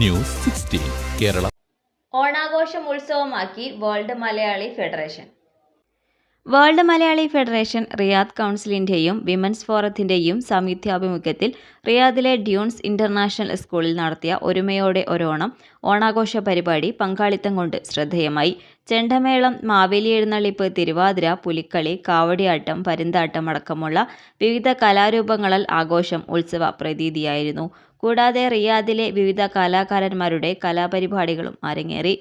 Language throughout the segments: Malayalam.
News sixteen Kerala. ഓണാഘോഷം ഉത്സവമാക്കി world Malayali federation. World Malayali federation Riyadh കൗൺസിലിന്റെയും women's ഫോറത്തിന്റെയും സംയുക്താഭിമുഖ്യത്തിൽ റിയാദിലെ ഡ്യൂൺസ് ഇന്റർനാഷണൽ സ്കൂളിൽ നടത്തിയ ഒരുമയോടെ ഒരോണം ഓണാഘോഷ പരിപാടി പങ്കാളിത്തം കൊണ്ട് ശ്രദ്ധേയമായി. ചെണ്ടമേളം മാവേലി എഴുന്നള്ളിപ്പ് തിരുവാതിര പുലിക്കളി കാവടിയാട്ടം പരുന്താട്ടം അടക്കമുള്ള വിവിധ കലാരൂപങ്ങളാൽ ആഘോഷം ഉത്സവ പ്രതീതിയായിരുന്നു. കൂടാതെ റിയാദിലെ വിവിധ കലാകാരന്മാരുടെ കലാപരിപാടികളും അരങ്ങേറി.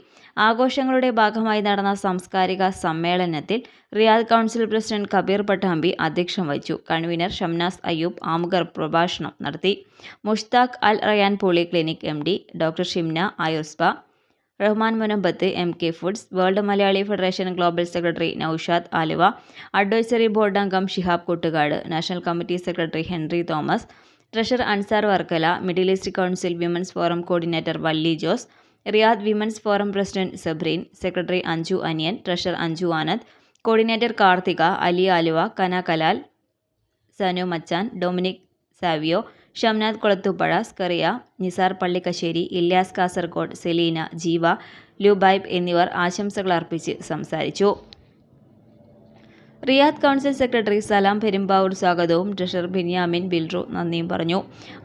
ആഘോഷങ്ങളുടെ ഭാഗമായി നടന്ന സാംസ്കാരിക സമ്മേളനത്തിൽ Riyadh council president Kabir Pattambi അധ്യക്ഷം വഹിച്ചു. കൺവീനർ ഷംനാസ് അയ്യൂബ് ആമുഖർ പ്രഭാഷണം നടത്തി. Mushtaq Al Rayan poly clinic M D doctor Shimna ആയുസ്ബ Rahman Munambath M K foods world Malayali federation global secretary Naushad Aluva advisory board അംഗം Shihab Koottukad national committee secretary Henry Thomas treasurer Ansar Varkala middle east council women's forum coordinator Valli Jose Riyadh women's forum president Sabreen secretary Anju Aniyan treasurer Anju Anand coordinator Karthika Ali Aluva കന കലാൽ സനു മച്ചാൻ ഡൊമിനിക് സാവിയോ ഷംനാഥ് കൊളത്തുപ്പഴ സ്കറിയ നിസാർ പള്ളിക്കശ്ശേരി ഇല്യാസ് കാസർഗോഡ് സെലീന ജീവ ലുബൈബ് എന്നിവർ ആശംസകൾ അർപ്പിച്ച് സംസാരിച്ചു. Riyadh council secretary Salam Perumbavoor സ്വാഗതവും. ട്രഷർ ബിന്യാമിൻ ബിൽറോ നന്ദിയും പറഞ്ഞു.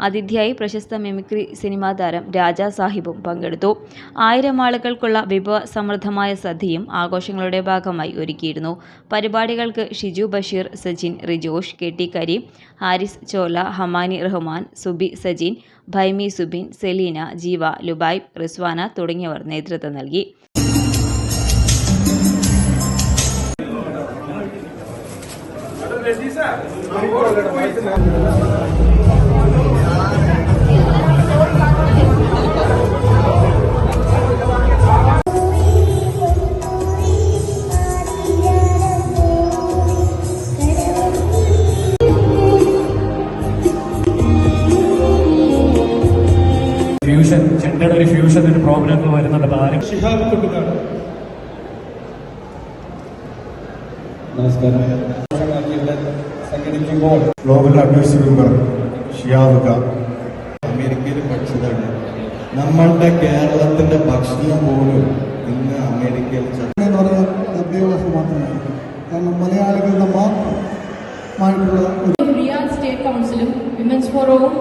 അതിഥിയായി പ്രശസ്ത മിമിക്രി സിനിമാ താരം രാജാ സാഹിബും പങ്കെടുത്തു. ആയിരം ആളുകൾക്കുള്ള വിഭവ സമൃദ്ധമായ സദ്യയും ആഘോഷങ്ങളുടെ ഭാഗമായി ഒരുക്കിയിരുന്നു. പരിപാടികൾക്ക് ഷിജു ബഷീർ സജിൻ റിജോഷ് കെ ടി കരീം ഹാരിസ് ചോല ഹമാനി റഹ്മാൻ സുബി സജിൻ ഭൈമി സുബിൻ സെലീന ജീവ ലുബൈബ് റിസ്വാന തുടങ്ങിയവർ നേതൃത്വം നൽകി. ഫ്യൂഷൻ ചെണ്ടയുടെ ഒരു ഫ്യൂഷൻ ഒരു പ്രോബ്ലം വരുന്നുണ്ട്. അപ്പോൾ ആരും? ഷിഹാബ് നമസ്കാരം. ഇവിടെ ഗ്ലോബൽ അഡ്വൈസ് മെമ്പർ ഷിയാവുക. അമേരിക്കയിൽ പഠിച്ചതാണ് നമ്മളുടെ കേരളത്തിന്റെ ഭക്ഷണം പോലും ഇന്ന് അമേരിക്കയിൽ എന്ന് പറയുന്നത് അഭ്യാസം മാത്രമാണ് കാരണം മലയാളികളുടെ മാത്രമായിട്ടുള്ള സ്റ്റേറ്റ് കൗൺസിലും വിമൻസ് ഫോറവും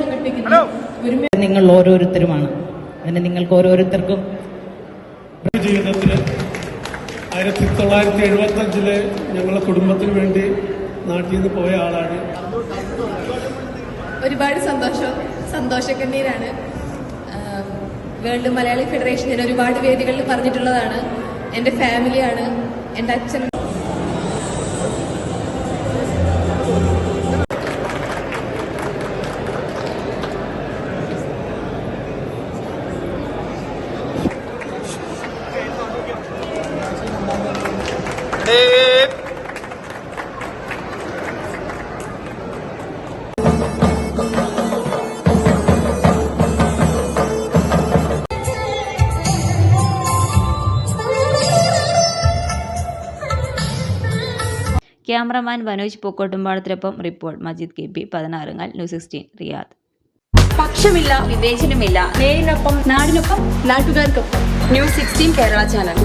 സംഘടിപ്പിക്കുന്ന നിങ്ങൾ ഓരോരുത്തരുമാണ്. അതിന് നിങ്ങൾക്ക് ഓരോരുത്തർക്കും ജീവിതത്തിൽ ആയിരത്തി തൊള്ളായിരത്തി എഴുപത്തി അഞ്ചിൽ ഞങ്ങളുടെ കുടുംബത്തിന് വേണ്ടി നാട്ടിൽ നിന്ന് പോയ ആളാണ്. ഒരുപാട് സന്തോഷം സന്തോഷക്കണ്ണീരാണ് വേൾഡ് മലയാളി ഫെഡറേഷൻ ഞാൻ ഒരുപാട് വേദികളിൽ പറഞ്ഞിട്ടുള്ളതാണ്. എന്റെ ഫാമിലിയാണ് എന്റെ അച്ഛൻ. Cameraman Manoj പൂക്കോട്ടുംപാടത്തിനൊപ്പം report Majeed K P Pathinarungal news sixteen Riyadh. പക്ഷമില്ല വിവേചനമില്ല. നേരിനൊപ്പം നാടിനൊപ്പം നാട്ടുകാർക്കൊപ്പം. News sixteen Kerala channel.